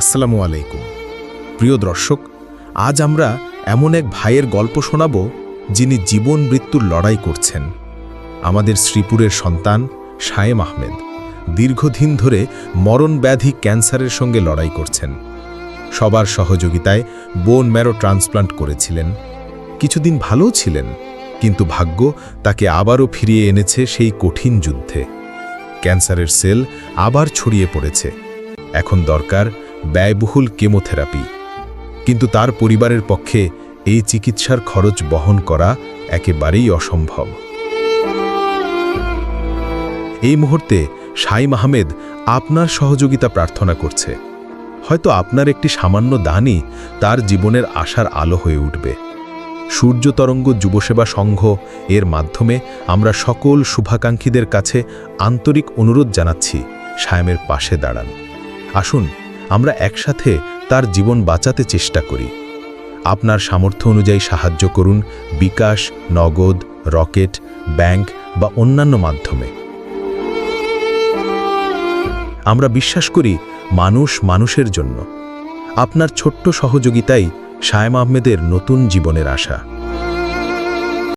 আসসালামু আলাইকুম। প্রিয় দর্শক, আজ আমরা এমন এক ভাইয়ের গল্প শোনাব যিনি জীবন মৃত্যুর লড়াই করছেন। আমাদের শ্রীপুরের সন্তান শায়েম আহমেদ দীর্ঘদিন ধরে মরণ ব্যাধি ক্যান্সারের সঙ্গে লড়াই করছেন। সবার সহযোগিতায় বোন ম্যারো ট্রান্সপ্লান্ট করেছিলেন। কিছুদিন ভালোও ছিলেন, কিন্তু ভাগ্য তাকে আবারও ফিরিয়ে এনেছে সেই কঠিন যুদ্ধে। ক্যান্সারের সেল আবার ছড়িয়ে পড়েছে। এখন দরকার ব্যয়বহুল কেমোথেরাপি। কিন্তু তার পরিবারের পক্ষে এই চিকিৎসার খরচ বহন করা একেবারেই অসম্ভব। এই মুহূর্তে শাইম আহমেদ আপনার সহযোগিতা প্রার্থনা করছে। হয়তো আপনার একটি সামান্য দানই তার জীবনের আশার আলো হয়ে উঠবে। সূর্য তরঙ্গ যুবসেবা সংঘ এর মাধ্যমে আমরা সকল শুভাকাঙ্ক্ষীদের কাছে আন্তরিক অনুরোধ জানাচ্ছি শায়ামের পাশে দাঁড়ান। আসুন আমরা একসাথে তার জীবন বাঁচাতে চেষ্টা করি। আপনার সামর্থ্য অনুযায়ী সাহায্য করুন, বিকাশ, নগদ, রকেট, ব্যাংক বা অন্যান্য মাধ্যমে। আমরা বিশ্বাস করি মানুষ মানুষের জন্য। আপনার ছোট্ট সহযোগিতাই শায়েম আহমেদের নতুন জীবনের আশা।